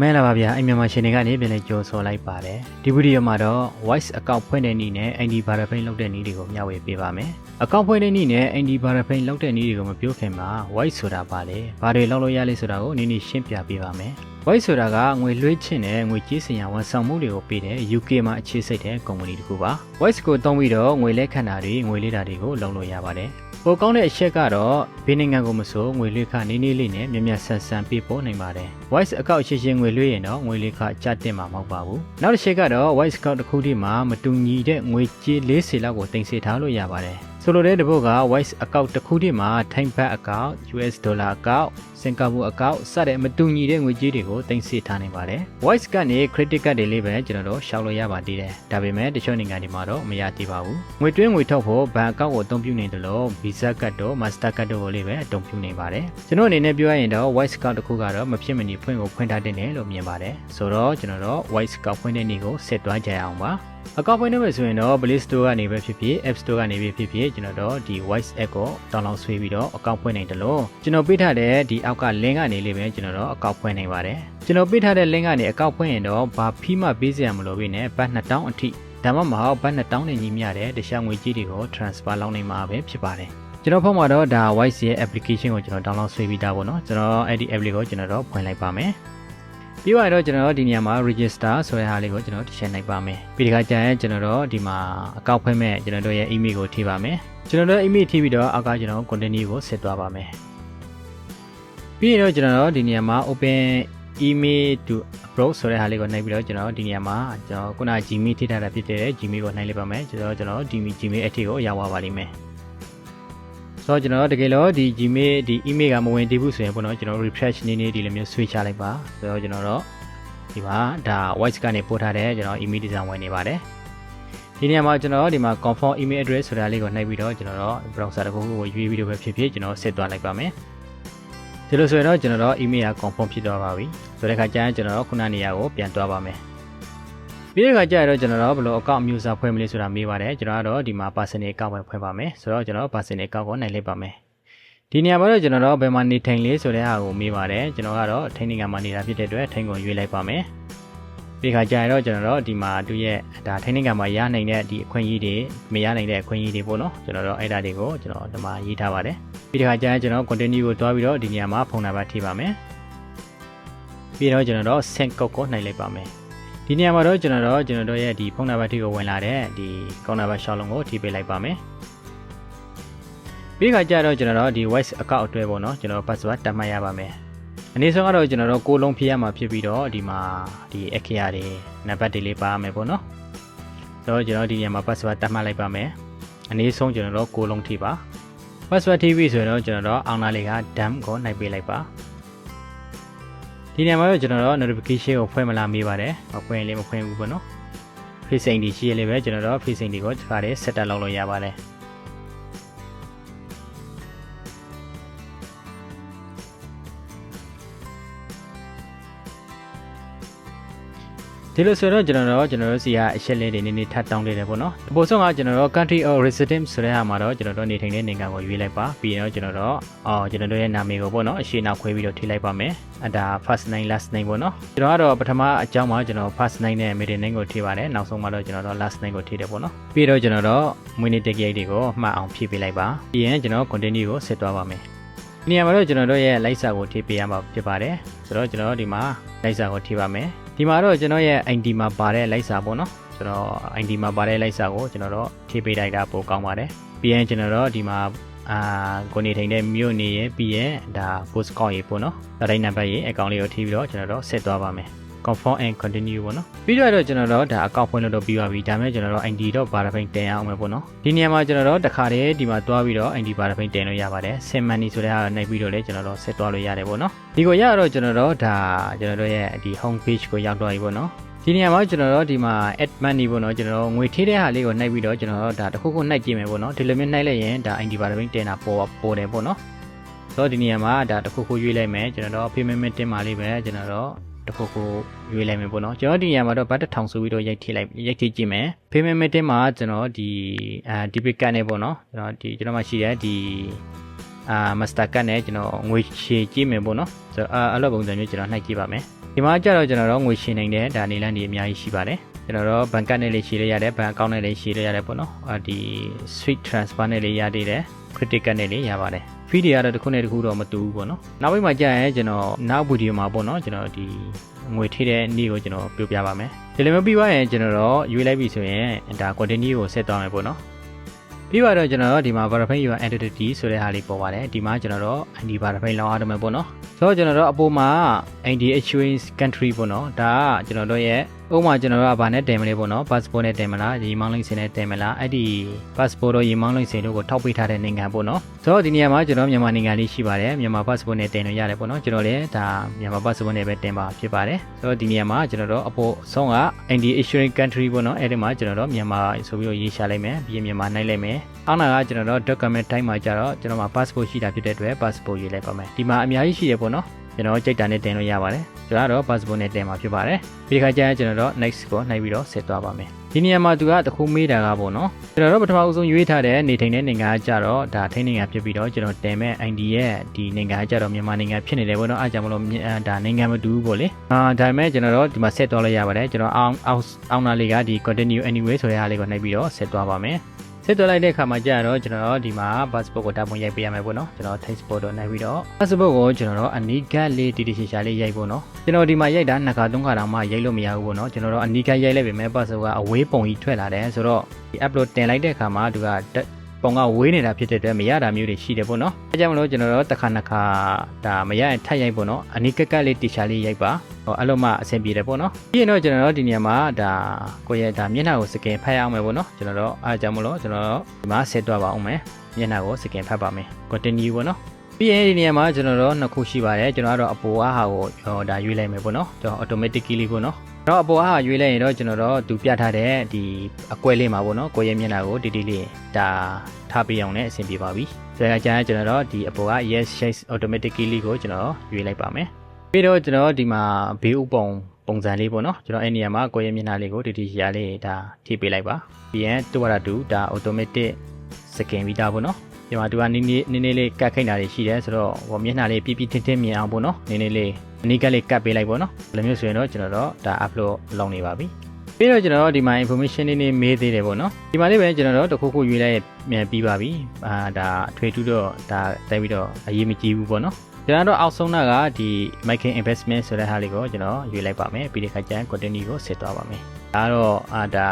မင်္ဂလာပါဗျာအိမ်မြန်မာရှင်တွေကနေပြန်လဲကြိုဆိုလိုက်ပါတယ်ဒီဗီဒီယိုမှာတော့ voice account ဖွင့်တဲ့နည်းနဲ့ ID verify လုပ်တဲ့နည်းတွေကိုမျှဝေပေးပါမယ် account ဖွင့်တဲ့နည်းနဲ့ ID verify လုပ်တဲ့နည်းတွေကိုမပြောခင်မှာ voice ဆိုတာပါလေဘာတွေလုပ်လို့ရလဲဆိုတာကိုနည်းနည်းရှင်းပြပေးပါမယ် Wise ဆိုတာကငွေလွှဲချင်တဲ့ငွေကြေးစင်ရဝန်ဆောင်မှုတွေကိုပေးတဲ့ UK မှာအခြေစိုက်တဲ့ကုမ္ပဏီတစ်ခုပါ။ Wise ကိုတုံးပြီးတော့ငွေလက်ခံတာတွေငွေလေးတာတွေကိုလုပ်လို့ရပါတယ်။ပိုကောင်းတဲ့အချက်ကတော့ဘယ်နိုင်ငံကိုမဆိုငွေလွှဲခနေနေလေးနဲ့မြန်မြန်ဆန်ဆန်ပေးပို့နိုင်ပါတယ်။ Wise အကောက်ချင်းချင်းငွေလွှဲရင်တော့ငွေလေးခကျတင်မှာမဟုတ်ပါဘူး။နောက်တစ်ချက်ကတော့ Wise ကောက်တစ်ခုထိမှာမတူညီတဲ့ငွေကြေး၄၀လောက်ကိုတင်ဆက်ထားလို့ရပါတယ်။ ဆိုလိုတဲ့တပုတ်က voice account တစ်ခုတည်းမှာ time back account US dollar account စင်ကာပူ account စတဲ့မတူညီတဲ့ငွေကြေးတွေကိုတင်ဆက်ထားနိုင်ပါတယ် voice ကနေ credit card တွေလေးပဲကျွန်တော်တို့ရှောက်လို့ရပါသေးတယ်ဒါပေမဲ့တချို့နိုင်ငံတွေမှာတော့မရသေးပါဘူးငွေတွင်းငွေထုတ်ဖို့ဘဏ် account ကိုအသုံးပြုနေတယ်လို့ Visa card တို့ Master card တို့ကိုလေးပဲအသုံးပြုနေပါတယ်ကျွန်တော်အနေနဲ့ပြောရရင်တော့ voice account တစ်ခုကတော့မဖြစ်မနေဖွင့်ကိုဖွင့်ထားတဲ့နယ်လို့မြင်ပါတယ်ဆိုတော့ကျွန်တော်တို့ voice account ဖွင့်တဲ့နေ့ကိုဆက်သွားကြရအောင်ပါ အကောင့်ဖွင့်နေမယ်ဆိုရင်တော့ Play Store ကနေပဲဖြစ်ဖြစ် App Store ကနေပဲဖြစ်ဖြစ်ကျွန်တော်တို့ဒီ Voice App ကို download ဆွဲပြီးတော့အကောင့်ဖွင့်နိုင်တယ်လို့ကျွန်တော်ပေးထားတဲ့ဒီအောက်က link ကနေလေးပဲကျွန်တော်တို့အကောင့်ဖွင့်နိုင်ပါတယ်ကျွန်တော်ပေးထားတဲ့ link ကနေအကောင့်ဖွင့်ရင်တော့ဘာဖီးမှပေးစရာမလိုဘဲနဲ့ဘတ်2000အထိဒါမှမဟုတ်ဘတ်2000နဲ့ညီမျှတဲ့တခြားငွေကြေးတွေကို transfer လုပ်နိုင်မှာပဲဖြစ်ပါတယ်ကျွန်တော်ဖုန်းမှာတော့ဒါ Voice ရဲ့ application ကိုကျွန်တော် download ဆွဲပြီးသားပေါ့နော်ကျွန်တော်အဲ့ဒီ app လေးကိုကျွန်တော်တော့ဖွင့်လိုက်ပါမယ် ပြီးသွားတော့ကျွန်တော်တို့ဒီနေရာမှာ register ဆိုတဲ့ဟာလေးကိုကျွန်တော်ထည့်ချက်လိုက်ပါမယ်ပြီးဒီကကြာရင်ကျွန်တော်တို့ဒီမှာအကောင့်ဖွင့်မဲ့ကျွန်တော်တို့ရဲ့ email ကိုထည့်ပါမယ်ကျွန်တော်တို့ email ထည့်ပြီးတော့အောက်ကကျွန်တော် continue ကိုဆက်သွားပါမယ်ပြီးရင်တော့ကျွန်တော်တို့ဒီနေရာမှာ open email to approach ဆိုတဲ့ဟာလေးကိုနှိပ်ပြီးတော့ကျွန်တော်ဒီနေရာမှာကျွန်တော်ခုန Gmail ထိထားတာဖြစ်တဲ့ Gmail ကိုနှိပ်လိုက်ပါမယ်ကျွန်တော်ကျွန်တော်ဒီ Gmail အထည်ကိုရောက်သွားပါလိမ့်မယ် ဆိုတော့ကျွန်တော်တကယ်လို့ဒီ Gmail ဒီ email ကမဝင်သေးဘူးဆိုရင်ပေါ့နော်ကျွန်တော် refresh နေနေဒီလိုမျိုး switch ချလိုက်ပါဆိုတော့ကျွန်တော်တော့ဒီမှာဒါ voice ကနေပို့ထားတဲ့ကျွန်တော် email design ဝင်နေပါတယ်ဒီနေရာမှာကျွန်တော်ဒီမှာ confirm email address ဆိုတာလေးကိုနှိပ်ပြီးတော့ကျွန်တော်တော့ browser တစ်ခုခုကိုရွေးပြီးတော့ပဲဖြစ်ဖြစ်ကျွန်တော်ဆက်သွားလိုက်ပါမယ်ဒီလိုဆိုရင်တော့ကျွန်တော်တို့ email က confirm ဖြစ်သွားပါပြီဆိုတဲ့အခါကျရင်ကျွန်တော်တို့ခုနနေရာကိုပြန်သွားပါမယ် ပြီးတဲ့အခါကျတော့ကျွန်တော်တို့ဘယ်လို account မျိုးစားဖွဲ့မလဲဆိုတာမေးပါတယ်ကျွန်တော်ကတော့ဒီမှာ personal account ပဲဖွဲ့ပါမယ်ဆိုတော့ကျွန်တော် personal account ကိုနိုင်လိုက်ပါမယ်ဒီနေရာမှာတော့ကျွန်တော်တို့ဘယ်မှာနေထိုင်လဲဆိုတဲ့ဟာကိုမေးပါတယ်ကျွန်တော်ကတော့ထိုင်းနိုင်ငံမှာနေတာဖြစ်တဲ့အတွက်ထိုင်းကိုရွေးလိုက်ပါမယ်ဒီခါကျရင်တော့ကျွန်တော်တို့ဒီမှာသူရဲ့ဒါထိုင်းနိုင်ငံမှာရနိုင်တဲ့ဒီအခွင့်အရေးတွေမရနိုင်တဲ့အခွင့်အရေးတွေပေါ့နော်ကျွန်တော်တို့အဲ့ဒါတွေကိုကျွန်တော်ဒီမှာရေးထားပါတယ်ပြီးဒီခါကျရင်ကျွန်တော် continue ကိုတွားပြီးတော့ဒီနေရာမှာဖုန်းနံပါတ်ထိပါမယ်ပြီးတော့ကျွန်တော်တို့ send code ကိုနှိုက်လိုက်ပါမယ် ဒီနေရာမှာတော့ကျွန်တော်တို့ကျွန်တော်တို့ရဲ့ဒီဖုန်းနံပါတ်ထိကိုဝင်လာတဲ့ဒီကောင်းနံပါတ်ရှောက်လုံးကိုထိပေးလိုက်ပါမယ်ပြီးခါကျတော့ကျွန်တော်တို့ဒီ voice account အတွဲပေါ့နော်ကျွန်တော် password တတ်မှတ်ရပါမယ်အနည်းဆုံးကတော့ကျွန်တော်တို့ကိုလုံးဖြည့်ရမှာဖြစ်ပြီးတော့ဒီမှာဒီအခရာတွေနံပါတ်တွေလေးပါမယ်ပေါ့နော်ဆိုတော့ကျွန်တော်ဒီနေရာမှာ password တတ်မှတ်လိုက်ပါမယ်အနည်းဆုံးကျွန်တော်တို့ကိုလုံးထိပါ password TV ဆိုရင်တော့ကျွန်တော်တို့အောင်နာလေးက dam ကိုနှိုက်ပေးလိုက်ပါ ဒီနေရာမှာတော့ကျွန်တော်တို့ notification ကိုဖွင့်မလားမေးပါတယ်မဖွင့်ရင်လည်းမဖွင့်ဘူးပေါ့နော် facing ဒီရှိရလေပဲကျွန်တော်တို့ facing ဒီကိုဒီခါလေး set up လုပ်လို့ရပါတယ် ဒီလိုဆိုတော့ကျွန်တော်တို့ကျွန်တော်တို့စီကအချက်လေးတွေနည်းနည်းထပ်တောင်းနေတယ်ပေါ့နော်အပေါ်ဆုံးကကျွန်တော်တို့ country of residence ဆိုတဲ့ဟာမှာတော့ကျွန်တော်တို့နေထိုင်တဲ့နိုင်ငံကိုရွေးလိုက်ပါပြီးရင်တော့ကျွန်တော်တို့အော်ကျွန်တော်တို့ရဲ့နာမည်ကိုပေါ့နော်အရှိနောက်ခွဲပြီးတော့ထိလိုက်ပါမယ်အဲဒါ first name last name ပေါ့နော်ကျွန်တော်ကတော့ပထမအကြောင်းမှာကျွန်တော် first name နဲ့ middle name ကိုထိပါတယ်နောက်ဆုံးမှာတော့ကျွန်တော်တို့ last name ကိုထိတယ်ပေါ့နော်ပြီးတော့ကျွန်တော်တို့မွေးနေ့တက္ကရာတွေကိုမှတ်အောင်ဖြည့်ပေးလိုက်ပါပြီးရင်ကျွန်တော် continue ကိုဆက်သွားပါမယ်ဒီနေရာမှာတော့ကျွန်တော်တို့ရဲ့လိုက်စာကိုထိပေးရမှာဖြစ်ပါတယ်ဆိုတော့ကျွန်တော်တို့ဒီမှာလိုက်စာကိုထိပါမယ် ဒီမှာတော့ကျွန်တော်ရဲ့ ID မှာပါတဲ့လိုက်စာပေါ့နော်ကျွန်တော် ID မှာပါတဲ့လိုက်စာကိုကျွန်တော်တို့ထိပေးလိုက်တာပိုကောင်းပါတယ်ပြီးရင်ကျွန်တော်တို့ဒီမှာအာကိုနေထိုင်တဲ့မြို့နေရဲ့ပြီးရင်ဒါ post call ရေးပေါ့နော်ဒါတိုင်းနံပါတ်ရေးအကောင့်လေးကိုထိပြီးတော့ကျွန်တော်တို့ဆက်သွားပါမယ် confirm and continue ပေါ့နော်ပြီးတော့ကျွန်တော်တို့ဒါအကောင့်ဖွင့်လို့တော့ပြီးပါပြီဒါမဲ့ကျွန်တော်တို့ ID တော့ဘာဖိန်တင်အောင်မယ်ပေါ့နော်ဒီနေရာမှာကျွန်တော်တို့တခါတည်းဒီမှာတွားပြီးတော့ ID ဘာဖိန်တင်လို့ရပါတယ် sim money ဆိုတဲ့ဟာနိုင်ပြီးတော့လည်းကျွန်တော်တို့ဆက်သွားလို့ရတယ်ပေါ့နော်ဒီကိုရတော့ကျွန်တော်တို့ဒါကျွန်တော်တို့ရဲ့ဒီ home page ကိုရောက်တော့ပြီပေါ့နော်ဒီနေရာမှာကျွန်တော်တို့ဒီမှာ add money ပေါ့နော်ကျွန်တော်တို့ငွေထည့်တဲ့ဟာလေးကိုနှိုက်ပြီးတော့ကျွန်တော်တို့ဒါတစ်ခုခုနှိုက်ကြည့်မယ်ပေါ့နော်ဒီလိုမျိုးနှိုက်လိုက်ရင်ဒါ ID ဘာဖိန်တင်တာပေါ်ပေါ်တယ်ပေါ့နော်ဆိုတော့ဒီနေရာမှာဒါတစ်ခုခုရွေးလိုက်မယ်ကျွန်တော်တို့ payment တင်ပါလေးပဲကျွန်တော်တို့ တခုခုရွေးလိုက်မယ်ပေါ့နော်ကျွန်တော်ဒီနေရာမှာတော့ဘတ်တစ်ထောင်ဆိုပြီးတော့ရိုက်ထိလိုက်ရိုက်ထိကြည့်မယ် payment method မှာကျွန်တော်ဒီအာ debit card နဲ့ပေါ့နော်ကျွန်တော်ဒီကျွန်တော်မှရှိတဲ့ဒီအာ master card နဲ့ကျွန်တော်ငွေချေကြည့်မယ်ပေါ့နော်ဆိုတော့အလုပ်ပုံစံမျိုးကျွန်တော်နှိုက်ကြည့်ပါမယ်ဒီမှာကြတော့ကျွန်တော်တို့ငွေရှင်းနိုင်တဲ့ဒါနေလန်းဒီအများကြီးရှိပါတယ်ကျွန်တော်တို့ဘဏ်ကတ်နဲ့လေးရှင်းလို့ရတယ်ဘဏ်အကောင့်နဲ့လေးရှင်းလို့ရတယ်ပေါ့နော်အာဒီ switch transfer နဲ့လေးရသေးတယ် credit card နဲ့လေးရပါတယ် fee တွေကတော့တစ်ခုနဲ့တစ်ခုတော့မတူဘူးပေါ့နော်နောက်ပိုင်းမှာကြာရင်ကျွန်တော်နောက်ဗီဒီယိုမှာပေါ့နော်ကျွန်တော်ဒီငွေထိတဲ့နေ့ကိုကျွန်တော်ပြောပြပါမယ်ဒီလိုမျိုးပြီးသွားရင်ကျွန်တော်တော့ရွေးလိုက်ပြီဆိုရင်ဒါ continue ကိုဆက်သွားမယ်ပေါ့နော်ပြီးတော့ကျွန်တော်တို့ဒီမှာ verify your identity ဆိုတဲ့ဟာလေးပေါ်ပါတယ်ဒီမှာကျွန်တော်တို့ ID verify လောက်အားတော့မယ်ပေါ့နော်ဆိုတော့ကျွန်တော်တို့အပေါ်မှာ ID issuing country ပေါ့နော်ဒါကကျွန်တော်တို့ရဲ့ဥပမာကျွန်တော်တို့ကဘာနဲ့တင်မလဲပေါ့နော် passport နဲ့တင်မလားရေမောင်းလိမ့်စင်နဲ့တင်မလားအဲ့ဒီ passport တော့ရေမောင်းလိမ့်စင်တို့ကိုထောက်ပေးထားတဲ့နိုင်ငံပေါ့နော်ဆိုတော့ဒီနေရာမှာကျွန်တော်မြန်မာနိုင်ငံလေးရှိပါတယ်မြန်မာ passport နဲ့တင်လို့ရတယ်ပေါ့နော်ကျွန်တော်လည်းဒါမြန်မာ passport နဲ့ပဲတင်ပါဖြစ်ပါတယ်ဆိုတော့ဒီနေရာမှာကျွန်တော်တို့အပေါ်ဆုံးက ID issuing country ပေါ့နော်အဲ့ဒီမှာကျွန်တော်တို့မြန်မာဆိုပြီးတော့ရေးရှာလိုက်မယ်ပြီးရင်မြန်မာနိုင်လိုက်မယ်အောက်နာကကျွန်တော်တို့ document တိုင်းမှာကြတော့ကျွန်တော်မှာ passport ရှိတာဖြစ်တဲ့အတွက် passport ရေးလိုက်ပါမယ်ဒီမှာအများကြီးရှိရပေါ့နော် ကျွန်တော်ကြိတ်တာနဲ့တင်လို့ရပါတယ်ကျွန်တော်ကတော့ passport နဲ့တင်မှာဖြစ်ပါတယ်ပြီးခါကျရင်ကျွန်တော်တို့ next ကိုနှိုက်ပြီးတော့ဆက်သွားပါမယ်ဒီနေရာမှာသူကတခုမေးတာကပေါ့နော်ကျွန်တော်တို့ပထမဦးဆုံးရွေးထားတဲ့နေထိုင်တဲ့နိုင်ငံကကြတော့ဒါထိန်းနိုင်ငံဖြစ်ပြီးတော့ကျွန်တော်တင်မဲ့ ID ရဲ့ဒီနိုင်ငံကကြတော့မြန်မာနိုင်ငံဖြစ်နေတယ်ပေါ့နော်အားကြောင့်မလို့ဒါနိုင်ငံမတူဘူးပေါ့လေအာဒါပေမဲ့ကျွန်တော်တို့ဒီမှာဆက်သွားလို့ရပါတယ်ကျွန်တော်အောင်အောင်အောင်နာလေးကဒီ continue anyway ဆိုတဲ့ဟာလေးကိုနှိုက်ပြီးတော့ဆက်သွားပါမယ် ဆက်သွယ်လိုက်တဲ့အခါမှာကြာတော့ကျွန်တော်ဒီမှာ passport ကိုတာပုံရိုက်ပေးရမယ်ပေါ့နော်ကျွန်တော် text photo တော့နိုင်ပြီးတော့ passport ကိုကျွန်တော်အနီးကပ်လေးတီတီရှာရှာလေးရိုက်ဖို့နော်ကျွန်တော်ဒီမှာရိုက်တာနှစ်ခါသုံးခါတောင်မှရိုက်လို့မရဘူးပေါ့နော်ကျွန်တော်တို့အနီးကပ်ရိုက်လိုက်ပေမဲ့ passport ကအဝေးပုံကြီးထွက်လာတယ်ဆိုတော့ဒီ upload တင်လိုက်တဲ့အခါမှာသူက ပုံကဝေးနေတာဖြစ်တဲ့အတွက်မရတာမျိုးတွေရှိတယ်ပေါ့နော်အဲကြောင့်မလို့ကျွန်တော်တို့တစ်ခါနှစ်ခါဒါမရရင်ထပ်ရိုက်ပေါ့နော်အနီးကပ်ကပ်လေးတီရှာလေးရိုက်ပါဟိုအဲ့လိုမှအဆင်ပြေတယ်ပေါ့နော်ပြီးရင်တော့ကျွန်တော်တို့ဒီနေရာမှာဒါကိုယ့်ရဲ့ဒါမျက်နှာကိုစကင်ဖတ်ရအောင်မယ်ပေါ့နော်ကျွန်တော်တို့အားကြောင့်မလို့ကျွန်တော်တို့ဒီမှာဆက်သွားပါအောင်မယ်မျက်နှာကိုစကင်ဖတ်ပါမယ် continue ပေါ့နော်ပြီးရင်ဒီနေရာမှာကျွန်တော်တို့နှစ်ခုရှိပါတယ်ကျွန်တော်ကတော့အပေါ်အားဟာကိုဟိုဒါရွေးလိုက်မယ်ပေါ့နော်ကျွန်တော် automatically ပေါ့နော် တော့အပေါ်အားဟာရွေးလိုက်ရင်တော့ကျွန်တော်တို့သူပြထားတဲ့ဒီအကွဲလေးမှာပေါ့နော်ကိုယ့်ရဲ့မျက်နှာကိုတီတီလေးဒါထားပေးအောင်လည်းအဆင်ပြေပါပြီဆိုတော့ကျန်ကျွန်တော်တို့ဒီအပေါ်က yes shades automatically ကိုကျွန်တော်ရွေးလိုက်ပါမယ်ပြီးတော့ကျွန်တော်ဒီမှာဘေးဥပုံပုံစံလေးပေါ့နော်ကျွန်တော်အဲ့နေရာမှာကိုယ့်ရဲ့မျက်နှာလေးကိုတီတီရှာလေးဒါထိပေးလိုက်ပါပြီးရင်တူရတူဒါ automatic စကင်ပြီးသားပေါ့နော်ဒီမှာသူကနည်းနည်းနည်းနည်းလေးကတ်ခိတ်တာတွေရှိတယ်ဆိုတော့ဟိုမျက်နှာလေးပြပြထင်းထင်းမြင်အောင်ပေါ့နော်နည်းနည်းလေး အနီးကလေးကတ်ပေးလိုက်ပေါ့နော်ဒီလိုမျိုးဆိုရင်တော့ကျွန်တော်တို့ဒါ upload လုပ်နေပါပြီပြီးတော့ကျွန်တော်တို့ဒီမှာ information လေးလေးမေးသေးတယ်ပေါ့နော်ဒီမှာလေးပဲကျွန်တော်တို့တခုခုရွေးလိုက်မြန်ပြီးပါပြီအာဒါထွေထူးတော့ဒါတိုက်ပြီးတော့အရေးမကြီးဘူးပေါ့နော်ကျွန်တော်တို့အောက်ဆုံးတာကဒီ micro investment ဆိုတဲ့ဟာလေးကိုကျွန်တော်ရွေးလိုက်ပါမယ်ပြီးတဲ့ခါကျရင် continue ကိုဆက်သွားပါမယ်ဒါတော့အာဒါ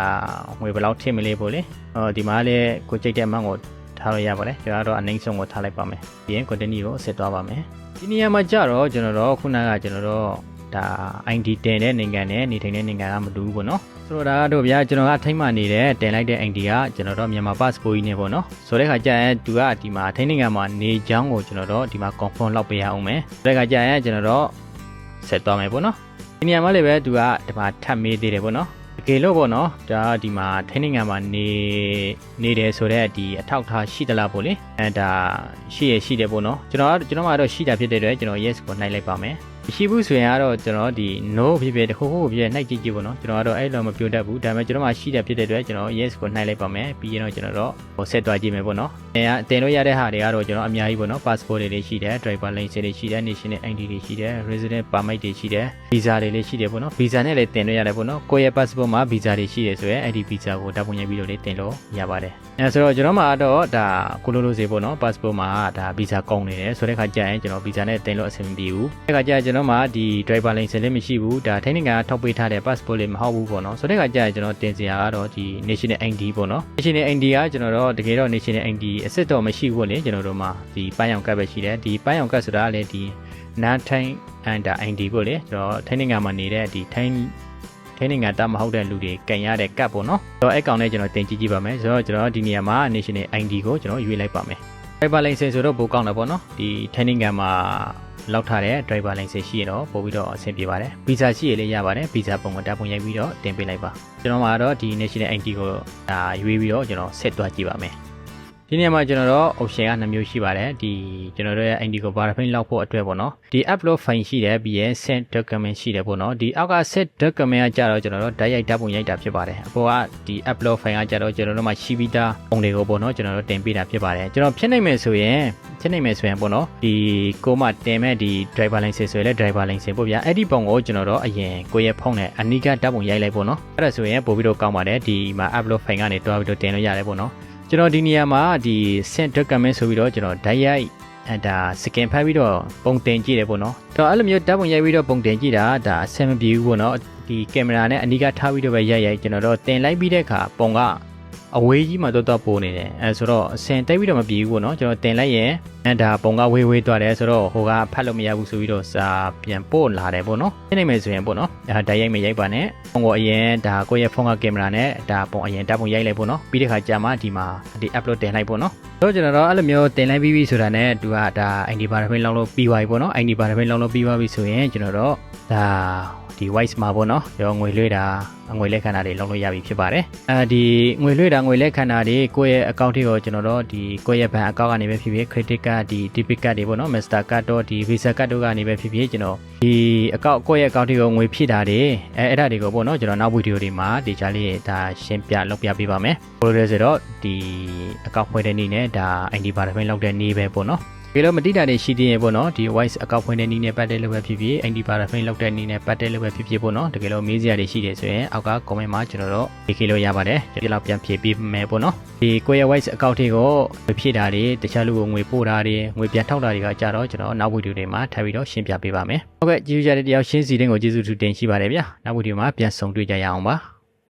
ငွေဘယ်လောက်ထည့်မလဲပေါ့လေဟောဒီမှာလည်းကိုကြိတ်တဲ့ amount ကိုထားလို့ရပါတယ်ကျွန်တော်တို့အနှိမ့်ဆုံးကိုထားလိုက်ပါမယ်ပြီးရင် continue ကိုဆက်သွားပါမယ် ဒီနေရာမှာကြတော့ကျွန်တော်တို့ခုနကကျွန်တော်တို့ဒါ ID တင်တဲ့နိုင်ငံနဲ့နေထိုင်တဲ့နိုင်ငံကမတူဘူးပေါ့နော်ဆိုတော့ဒါကတော့ဗျာကျွန်တော်ကထိမ့်မှနေတဲ့တင်လိုက်တဲ့ ID ကကျွန်တော်တို့မြန်မာ passport ကြီးနေပေါ့နော်ဆိုတဲ့ခါကျရင်သူကဒီမှာထိမ့်နိုင်ငံမှာနေချောင်းကိုကျွန်တော်တို့ဒီမှာ confirm လောက်ပေးရအောင်မယ်ဆိုတဲ့ခါကျရင်ကျွန်တော်တို့ဆက်သွားမယ်ပေါ့နော်ဒီနေရာမှာလည်းပဲသူကဒီမှာထပ်မေးသေးတယ်ပေါ့နော်တ ကယ်လို့ပေါ့နော်ဒါဒီမှာထိုင်းနိုင်ငံမှာနေနေတယ်ဆိုတော့ဒီအထောက်ထားရှိသလားပေါ့လေအဲဒါရှိရရှိတယ်ပေါ့နော်ကျွန်တော်ကကျွန်တော်ကတော့ရှိတာဖြစ်တဲ့အတွက်ကျွန်တော် yes ကိုနှိုက်လိုက်ပါမယ်မ ရှိဘူးဆိုရင်ကတော့ကျွန်တော်ဒီ no ဖြစ်ဖြစ်တခုခုဖြစ်နှိုက်ကြည့်ကြည့်ပေါ့နော်ကျွန်တော်ကတော့အဲ့လိုမပြောတတ်ဘူးဒါပေမဲ့ကျွန်တော်မှရှိတာဖြစ်တဲ့အတွက်ကျွန်တော် yes ကိုနှိုက်လိုက်ပါမယ်ပြီးရင်တော့ကျွန်တော်တော့ဟိုဆက်သွားကြည့်မယ်ပေါ့နော်အဲတင်လို့ရတဲ့ဟာတွေကတော့ကျွန်တော်အများကြီးပေါ့နော် passport တွေလည်းရှိတယ် driver license တွေရှိတယ် national ID တွေရှိတယ် resident permit တွေရှိတယ် visa တွေလည်းရှိတယ်ပေါ့နော် visa နဲ့လည်းတင်လို့ရတယ်ပေါ့နော်ကိုယ့်ရဲ့ passport မှာ visa တွေရှိတယ်ဆိုရင်အဲ့ဒီ visa ကိုတပ်ပုံရိုက်ပြီးတော့လည်းတင်လို့ရပါတယ်အဲဆိုတော့ကျွန်တော်မှာတော့ဒါကိုလိုလိုစေပေါ့နော် passport မှာဒါ visa ကောင်းနေတယ်ဆိုတဲ့ခါကျရင်ကျွန်တော် visa နဲ့တင်လို့အဆင်မပြေဘူးအဲ့ခါကျရင်ကျွန်တော်မှာဒီ driver license လည်းမရှိဘူးဒါထိုင်းနိုင်ငံကထောက်ပေးထားတဲ့ passport လေးမဟုတ်ဘူးပေါ့နော်ဆိုတဲ့ခါကျရင်ကျွန်တော်တင်စရာကတော့ဒီ national ID ပေါ့နော် national ID ကကျွန်တော်တို့တကယ်တော့ national ID အစစ်တော့မရှိဘူးပေါ့လေကျွန်တော်တို့မှာဒီပန်းရောင်ကတ်ပဲရှိတယ်ဒီပန်းရောင်ကတ်ဆိုတာကလည်းဒီ non time under ID ပေါ့လေကျွန်တော်ထိုင်းနိုင်ငံမှာနေတဲ့ဒီထိုင်းထိုင်းနိုင်ငံတမဟုတ်တဲ့လူတွေကန်ရတဲ့ကတ်ပေါ့နော်ဆိုတော့အဲ့ကောင်နဲ့ကျွန်တော်တင်ကြည့်ကြည့်ပါမယ်ဆိုတော့ကျွန်တော်ဒီနေရာမှာ national ID ကိုကျွန်တော်ရွေးလိုက်ပါမယ် driver license ဆိုတော့ပိုကောင်းတယ်ပေါ့နော်ဒီထိုင်းနိုင်ငံမှာ လောက်ထားတဲ့ driver license ရှိရင်တော့ပို့ပြီးတော့အဆင်ပြေပါတယ် visa ရှိရလေရပါတယ် visa ပုံကတပ်ပုံရိုက်ပြီးတော့တင်ပေးလိုက်ပါကျွန်တော်မှာတော့ဒီ national ID ကိုဒါရွေးပြီးတော့ကျွန်တော်ဆက်သွားကြည့်ပါမယ် ဒီဒီနေရာမှာကျွန်တော်တို့ option က2မျိုးရှိပါတယ်ဒီကျွန်တော်တို့ရဲ့ Indigo Barfin လောက်ဖို့အတွက်ပေါ့နော်ဒီ upload file ရှိတယ်ပြီးရင် set document ရှိတယ်ပေါ့နော်ဒီအောက်က set document ကကြတော့ကျွန်တော်တို့ဓာတ်ရိုက်ဓာတ်ပုံရိုက်တာဖြစ်ပါတယ်အပေါ်ကဒီ upload file ကကြတော့ကျွန်တော်တို့မှာရှိပြီးသားပုံတွေကိုပေါ့နော်ကျွန်တော်တို့တင်ပေးတာဖြစ်ပါတယ်ကျွန်တော်ဖြစ်နိုင်မယ်ဆိုရင်ဖြစ်နိုင်မယ်ဆိုရင်ပေါ့နော်ဒီကိုမှတင်မဲ့ဒီ driver license ဆိုရင်လည်း driver license ပေါ့ဗျာအဲ့ဒီပုံကိုကျွန်တော်တို့အရင်ကိုယ့်ရဲ့ဖုန်းနဲ့အနီးကဓာတ်ပုံရိုက်လိုက်ပေါ့နော်အဲ့ဒါဆိုရင်ပို့ပြီးတော့ကောင်းပါတယ်ဒီမှာ upload file ကနေတွားပြီးတော့တင်လို့ရတယ်ပေါ့နော် ကျွန်တော်ဒီနေရာမှာဒီ send document ဆိုပြီးတော့ကျွန်တော်ဓာတ်ရိုက်အဲဒါ scan ဖတ်ပြီးတော့ပုံတင်ကြည့်တယ်ပေါ့နော်။တော့အဲ့လိုမျိုးဓာတ်ပုံရိုက်ပြီးတော့ပုံတင်ကြည့်တာဒါအဆင်မပြေဘူးပေါ့နော်။ဒီကင်မရာနဲ့အနီးကထားပြီးတော့ပဲရိုက်ရိုက်ကျွန်တော်တို့တင်လိုက်ပြီးတဲ့အခါပုံက အဝေးကြီးမှာတော့တော့ပို့နေတယ်အဲဆိုတော့အစင်တိတ်ပြီးတော့မပြေဘူးပေါ့နော်ကျွန်တော်တင်လိုက်ရင်အဲဒါပုံကဝေးဝေးသွားတယ်ဆိုတော့ဟိုကဖတ်လို့မရဘူးဆိုပြီးတော့စာပြန်ပို့လာတယ်ပေါ့နော်ဖြစ်နိုင်မယ်ဆိုရင်ပေါ့နော်အဲဒါရိုက်မရိုက်ပါနဲ့ပုံကိုအရင်ဒါကိုယ့်ရဲ့ဖုန်းကကင်မရာနဲ့ဒါပုံအရင်တပ်ပုံရိုက်လိုက်ပေါ့နော်ပြီးတဲ့ခါကြာမှဒီမှာဒီ upload တင်လိုက်ပေါ့နော်တော့ကျွန်တော်တော့အဲ့လိုမျိုးတင်လိုက်ပြီးပြီဆိုတာနဲ့သူကဒါ ID barcode လောက်လို့ပြီးသွားပြီပေါ့နော် ID barcode လောက်လို့ပြီးသွားပြီဆိုရင်ကျွန်တော်တော့ဒါ ဒီ wise မှာပေါ့နော်ရောငွေလွှဲတာငွေလက်ခံတာတွေလုပ်လို့ရပြီဖြစ်ပါတယ်အဲဒီငွေလွှဲတာငွေလက်ခံတာတွေကိုယ့်ရဲ့ account တွေကိုကျွန်တော်တို့ဒီကိုယ့်ရဲ့ဘဏ် account ကနေပဲဖြစ်ဖြစ် credit card ဒီ debit card တွေပေါ့နော် master card တော့ဒီ visa card တို့ကနေပဲဖြစ်ဖြစ်ကျွန်တော်ဒီ account ကိုယ့်ရဲ့ account တွေကိုငွေဖြည့်တာတွေအဲအဲ့ဒါတွေကိုပေါ့နော်ကျွန်တော်နောက်ဗီဒီယိုတွေမှာဒီချာလေးဒါရှင်းပြလုပ်ပြပေးပါမယ်ဘယ်လိုလဲဆိုတော့ဒီ account ဖွင့်တဲ့နေ့နဲ့ဒါ ID ဘာတစ်ဖက်လောက်တဲ့နေ့ပဲပေါ့နော် ဒီလိုမတိတာတွေရှိသေးရင်ပေါ့နော်ဒီ voice account ဖွင့်တဲ့နည်းနဲ့ပတ်သက်လို့ပဲဖြစ်ဖြစ် ID paraffin လောက်တဲ့နည်းနဲ့ပတ်သက်လို့ပဲဖြစ်ဖြစ်ပေါ့နော်တကယ်လို့မေးစရာတွေရှိတယ်ဆိုရင်အောက်က comment မှာကျွန်တော်တို့ဖြေလို့ရပါတယ်ဒီလောက်ပြန်ဖြေပေးမယ်ပေါ့နော်ဒီကိုယ့်ရဲ့ voice account တွေကိုဖြည့်တာတွေတခြားလူကိုငွေပို့တာတွေငွေပြန်ထောက်တာတွေကကြတော့ကျွန်တော်နောက်ဗီဒီယိုတွေမှာထပ်ပြီးတော့ရှင်းပြပေးပါမယ်ဟုတ်ကဲ့ကျေးဇူးကြတဲ့တယောက်ရှင်းစီတဲ့ကိုကျေးဇူးထူတင်ရှိပါတယ်ဗျာနောက်ဗီဒီယိုမှာပြန်ဆုံတွေ့ကြရအောင်ပါ